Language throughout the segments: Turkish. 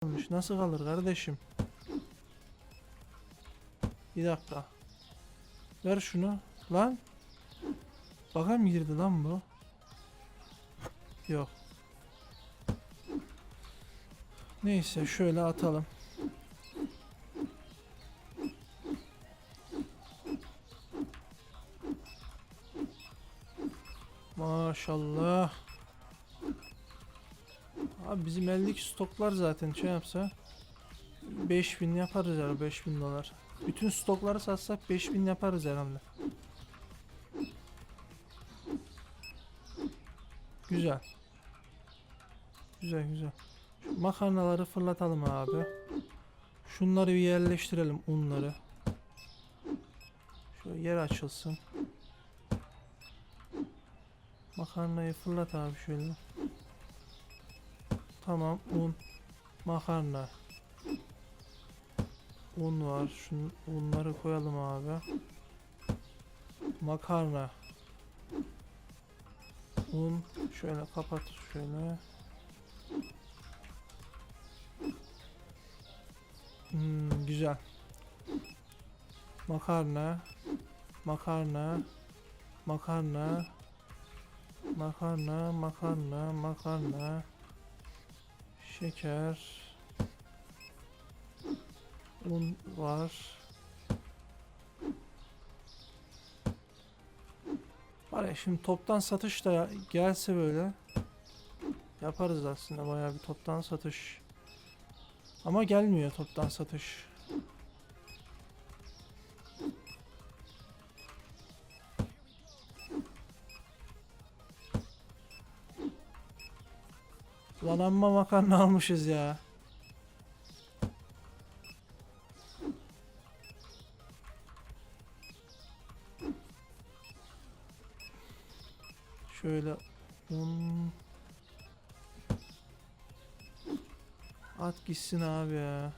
kalmış. Nasıl kalır kardeşim? Bir dakika. Ver şunu. Lan. Baka girdi lan bu? Yok. Neyse şöyle atalım. Maşallah. Abi bizim eldeki stoklar zaten şey yapsa 5000 yaparız ya 5000 dolar. Bütün stokları satsak 5000 yaparız herhalde. Güzel. Güzel güzel. Şu makarnaları fırlatalım abi. Şunları bir yerleştirelim unları. Şöyle yer açılsın. Makarnayı fırlat abi şöyle. Tamam un. Makarna. Un var. Şun, unları koyalım abi. Makarna. Un. Şöyle kapat şöyle. Hmm, güzel. Makarna. Makarna. Makarna. Makarna, makarna, makarna. Şeker. Un var. Var ya şimdi toptan satış da gelse böyle yaparız aslında bayağı bir toptan satış. Ama gelmiyor toptan satış. Lan amma makarna almışız ya. Şöyle un At gitsin abi ya.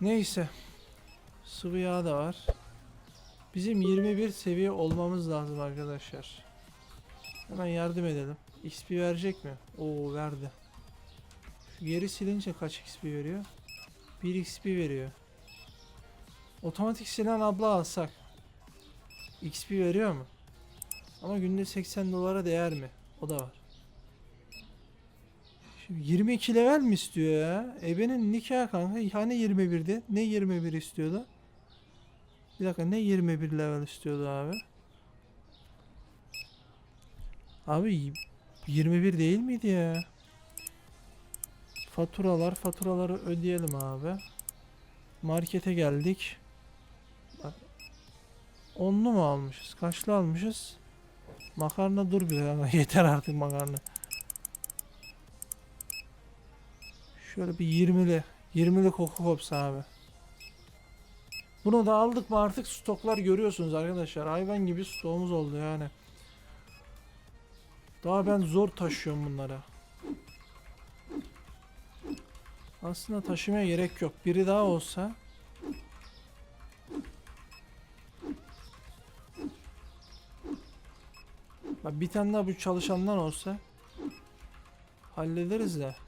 Neyse. Sıvı yağ da var. Bizim 21 seviye olmamız lazım arkadaşlar. Hemen yardım edelim. XP verecek mi? Oo verdi. Şu geri silince kaç XP veriyor? 1 XP veriyor. Otomatik silen abla alsak. XP veriyor mu? Ama günde 80 dolara değer mi? O da var. Şimdi 22 level mi istiyor ya? Ebenin nikah kanka. Hani 21'di? Ne 21 istiyordu? Bir dakika ne 21 level istiyordu abi? Abi y- 21 değil miydi ya? Faturalar, faturaları ödeyelim abi. Markete geldik. Onlu mu almışız? Kaçlı almışız? Makarna dur bir ama yeter artık makarna. Şöyle bir 20'li 20'li koku kopsa abi. Bunu da aldık mı artık stoklar görüyorsunuz arkadaşlar. Hayvan gibi stoğumuz oldu yani. Daha ben zor taşıyorum bunları. Aslında taşımaya gerek yok. Biri daha olsa bir tane daha bu çalışandan olsa hallederiz de.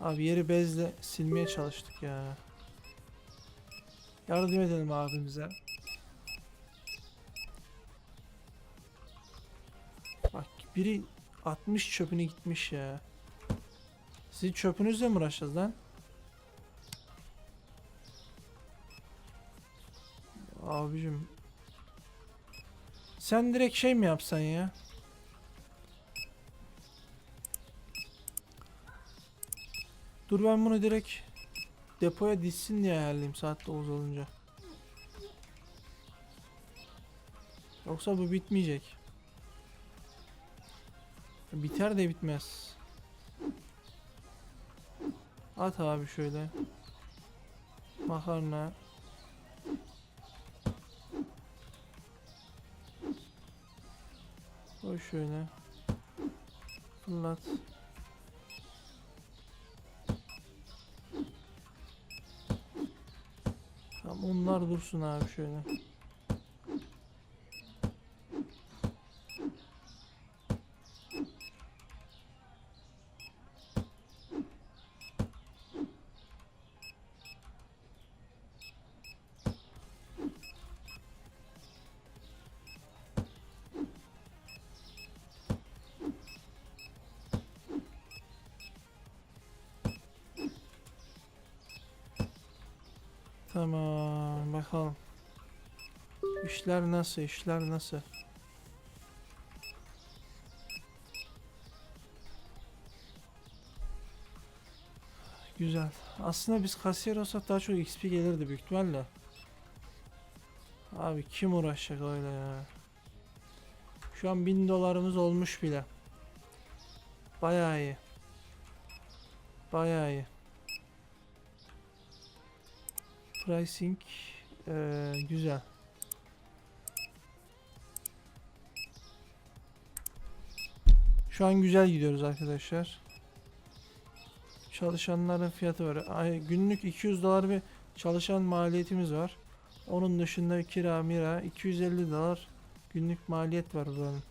Abi yeri bezle silmeye çalıştık ya. Yardım edelim abimize. Bak biri 60 çöpünü gitmiş ya. Sizin çöpünüzle mi uğraşacağız lan? Abicim. Sen direkt şey mi yapsan ya? Dur ben bunu direkt depoya dizsin diye ayarlayayım saat 9 olunca. Yoksa bu bitmeyecek. Biter de bitmez. At abi şöyle. Makarna. Koy şöyle. Fırlat. Tamam onlar dursun abi şöyle. Tamam bakalım. İşler nasıl? işler nasıl? Güzel. Aslında biz kasiyer olsak daha çok XP gelirdi büyük ihtimalle. Abi kim uğraşacak öyle ya? Şu an 1000 dolarımız olmuş bile. Bayağı iyi. Bayağı iyi. Pricing eee, güzel. Şu an güzel gidiyoruz arkadaşlar. Çalışanların fiyatı var. Ay, günlük 200 dolar bir çalışan maliyetimiz var. Onun dışında kira mira 250 dolar günlük maliyet var buranın.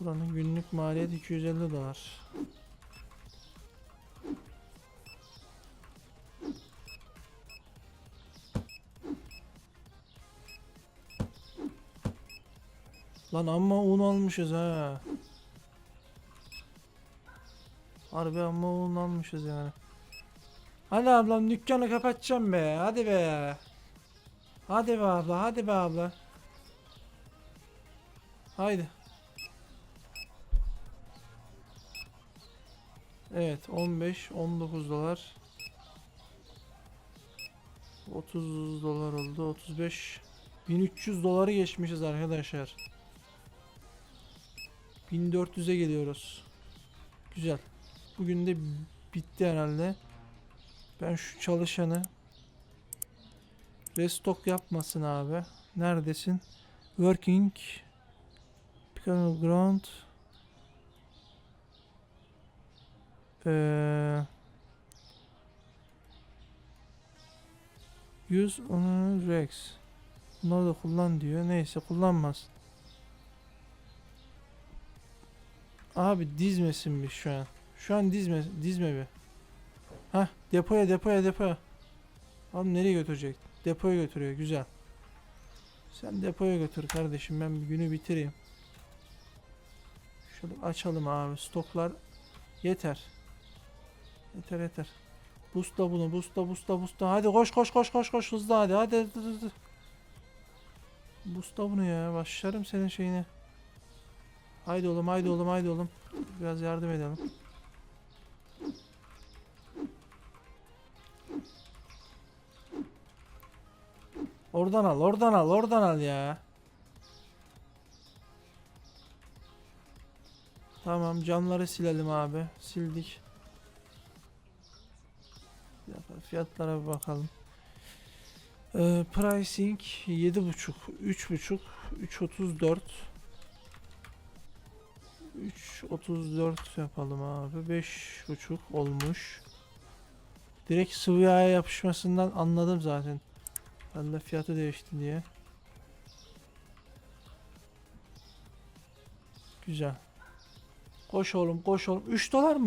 Buranın günlük maliyet 250 dolar. Lan amma un almışız ha. Harbi amma un almışız yani. Hadi ablam dükkanı kapatacağım be. Hadi be. Hadi be abla. Hadi be abla. Haydi. Evet 15 19 dolar 30 dolar oldu 35 1300 doları geçmişiz arkadaşlar 1400'e geliyoruz Güzel Bugün de bitti herhalde Ben şu çalışanı Restock yapmasın abi Neredesin Working Pickle Ground Eee Use onu Rex. Bunları da kullan diyor. Neyse kullanmaz. Abi dizmesin bir şu an. Şu an dizme dizme bir. Hah depoya depoya depoya. Abi nereye götürecek? Depoya götürüyor. Güzel. Sen depoya götür kardeşim. Ben bir günü bitireyim. Şöyle açalım abi. Stoklar yeter. Yeter yeter. Boostla bunu, boostla, boostla, boostla. Hadi koş, koş, koş, koş, koş, hızlı hadi, hadi, hadi, hadi. Boostla bunu ya, başlarım senin şeyine. Haydi oğlum, haydi oğlum, haydi oğlum. Biraz yardım edelim. Oradan al, oradan al, oradan al ya. Tamam, camları silelim abi. Sildik. Fiyatlara bir bakalım. Ee, pricing 7.5 3.5 3.34 3.34 yapalım abi. 5.5 olmuş. Direkt sıvı yapışmasından anladım zaten. Ben de fiyatı değişti diye. Güzel. Koş oğlum koş oğlum. 3 dolar mı?